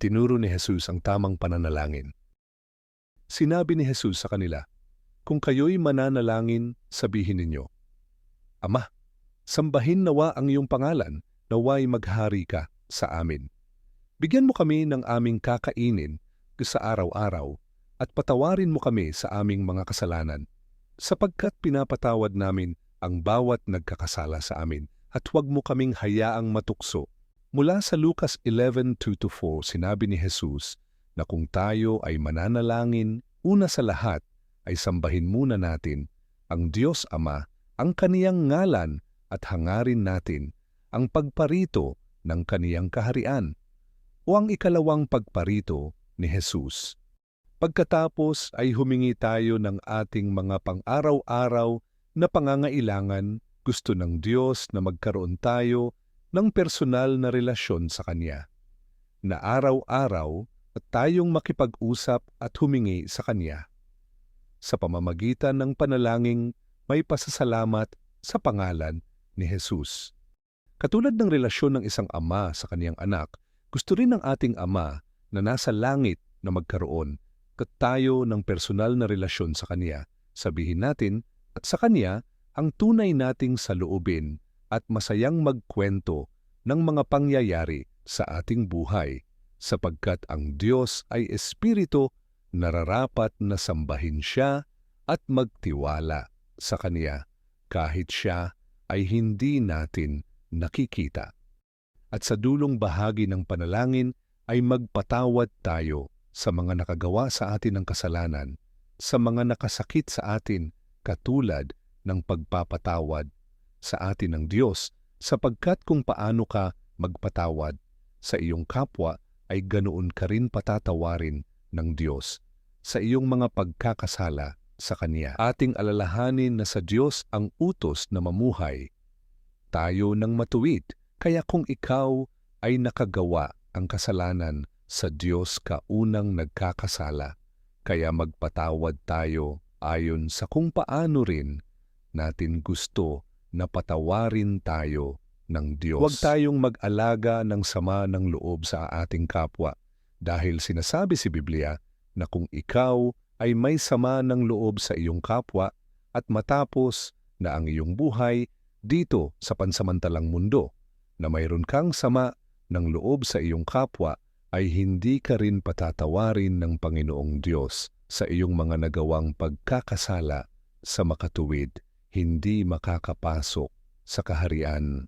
Itinuro ni Jesus ang tamang pananalangin. Sinabi ni Jesus sa kanila, Kung kayo'y mananalangin, sabihin ninyo, Ama, sambahin nawa ang iyong pangalan, naway maghari ka sa amin. Bigyan mo kami ng aming kakainin sa araw-araw at patawarin mo kami sa aming mga kasalanan, sapagkat pinapatawad namin ang bawat nagkakasala sa amin at huwag mo kaming hayaang matukso Mula sa Lucas 11:2-4, sinabi ni Jesus na kung tayo ay mananalangin, una sa lahat ay sambahin muna natin ang Diyos Ama, ang kaniyang ngalan at hangarin natin ang pagparito ng kaniyang kaharian o ang ikalawang pagparito ni Jesus. Pagkatapos ay humingi tayo ng ating mga pang-araw-araw na pangangailangan, gusto ng Diyos na magkaroon tayo ng personal na relasyon sa Kanya, na araw-araw at tayong makipag-usap at humingi sa Kanya. Sa pamamagitan ng panalangin, may pasasalamat sa pangalan ni Jesus. Katulad ng relasyon ng isang ama sa kaniyang anak, gusto rin ng ating ama na nasa langit na magkaroon kat tayo ng personal na relasyon sa Kanya. Sabihin natin at sa Kanya ang tunay nating saloobin at masayang magkwento ng mga pangyayari sa ating buhay sapagkat ang Diyos ay Espiritu, nararapat na sambahin Siya at magtiwala sa Kanya kahit Siya ay hindi natin nakikita. At sa dulong bahagi ng panalangin ay magpatawad tayo sa mga nakagawa sa atin ng kasalanan, sa mga nakasakit sa atin katulad ng pagpapatawad sa atin ng Diyos sapagkat kung paano ka magpatawad sa iyong kapwa ay ganoon ka rin patatawarin ng Diyos sa iyong mga pagkakasala sa Kanya. Ating alalahanin na sa Diyos ang utos na mamuhay. Tayo ng matuwid, kaya kung ikaw ay nakagawa ang kasalanan sa Diyos ka unang nagkakasala, kaya magpatawad tayo ayon sa kung paano rin natin gusto na patawarin tayo ng Diyos. Huwag tayong mag-alaga ng sama ng loob sa ating kapwa dahil sinasabi si Biblia na kung ikaw ay may sama ng loob sa iyong kapwa at matapos na ang iyong buhay dito sa pansamantalang mundo na mayroon kang sama ng loob sa iyong kapwa ay hindi ka rin patatawarin ng Panginoong Diyos sa iyong mga nagawang pagkakasala sa makatuwid hindi makakapasok sa kaharian.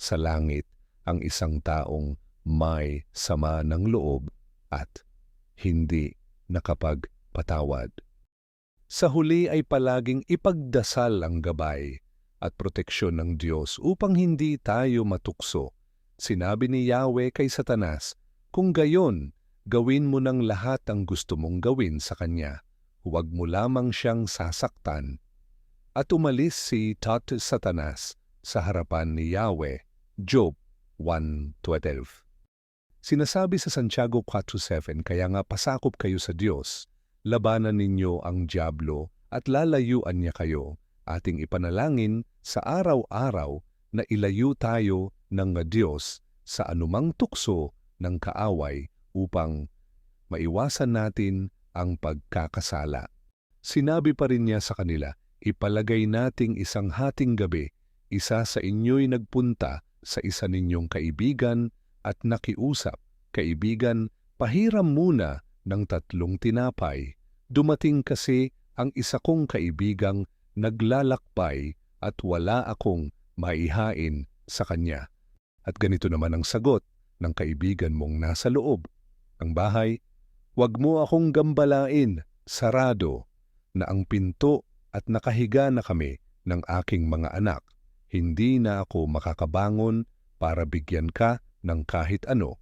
Sa langit ang isang taong may sama ng loob at hindi nakapagpatawad. Sa huli ay palaging ipagdasal ang gabay at proteksyon ng Diyos upang hindi tayo matukso. Sinabi ni Yahweh kay Satanas, Kung gayon, gawin mo ng lahat ang gusto mong gawin sa Kanya. Huwag mo lamang siyang sasaktan at umalis si Tot Satanas sa harapan ni Yahweh, Job 1.12. Sinasabi sa Santiago 4.7, kaya nga pasakop kayo sa Diyos, labanan ninyo ang Diablo at lalayuan niya kayo, ating ipanalangin sa araw-araw na ilayo tayo ng Diyos sa anumang tukso ng kaaway upang maiwasan natin ang pagkakasala. Sinabi pa rin niya sa kanila, Ipalagay nating isang hating gabi, isa sa inyo'y nagpunta sa isa ninyong kaibigan at nakiusap, Kaibigan, pahiram muna ng tatlong tinapay. Dumating kasi ang isa kong kaibigang naglalakbay at wala akong maihain sa kanya. At ganito naman ang sagot ng kaibigan mong nasa loob. Ang bahay, Huwag mo akong gambalain, sarado, na ang pinto at nakahiga na kami ng aking mga anak. Hindi na ako makakabangon para bigyan ka ng kahit ano.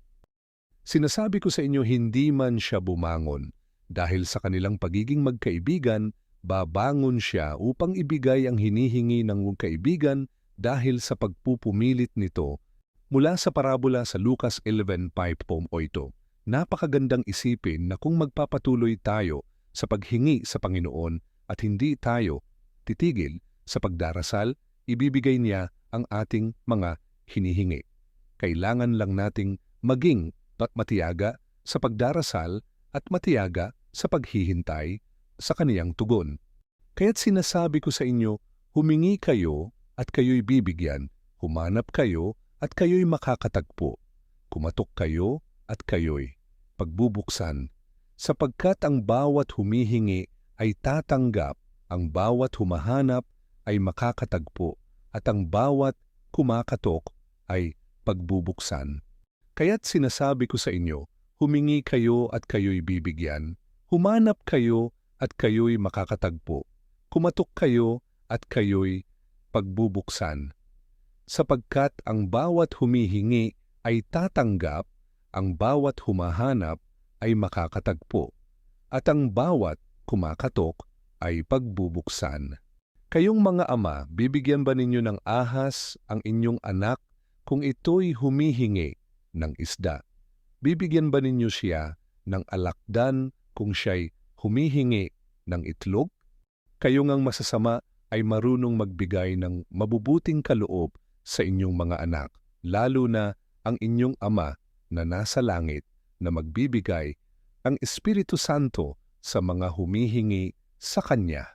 Sinasabi ko sa inyo hindi man siya bumangon dahil sa kanilang pagiging magkaibigan, babangon siya upang ibigay ang hinihingi ng kaibigan dahil sa pagpupumilit nito mula sa parabola sa Lucas 11.5.8. Napakagandang isipin na kung magpapatuloy tayo sa paghingi sa Panginoon at hindi tayo titigil sa pagdarasal, ibibigay niya ang ating mga hinihingi. Kailangan lang nating maging dapat matiyaga sa pagdarasal at matiyaga sa paghihintay sa kaniyang tugon. Kaya't sinasabi ko sa inyo, humingi kayo at kayo'y bibigyan, humanap kayo at kayo'y makakatagpo, kumatok kayo at kayo'y pagbubuksan, sapagkat ang bawat humihingi ay tatanggap, ang bawat humahanap ay makakatagpo, at ang bawat kumakatok ay pagbubuksan. Kaya't sinasabi ko sa inyo, humingi kayo at kayo'y bibigyan, humanap kayo at kayo'y makakatagpo, kumatok kayo at kayo'y pagbubuksan. Sapagkat ang bawat humihingi ay tatanggap, ang bawat humahanap ay makakatagpo, at ang bawat kumakatok ay pagbubuksan. Kayong mga ama, bibigyan ba ninyo ng ahas ang inyong anak kung ito'y humihingi ng isda? Bibigyan ba ninyo siya ng alakdan kung siya'y humihingi ng itlog? Kayo ngang masasama ay marunong magbigay ng mabubuting kaloob sa inyong mga anak, lalo na ang inyong ama na nasa langit na magbibigay ang Espiritu Santo sa mga humihingi sa Kanya.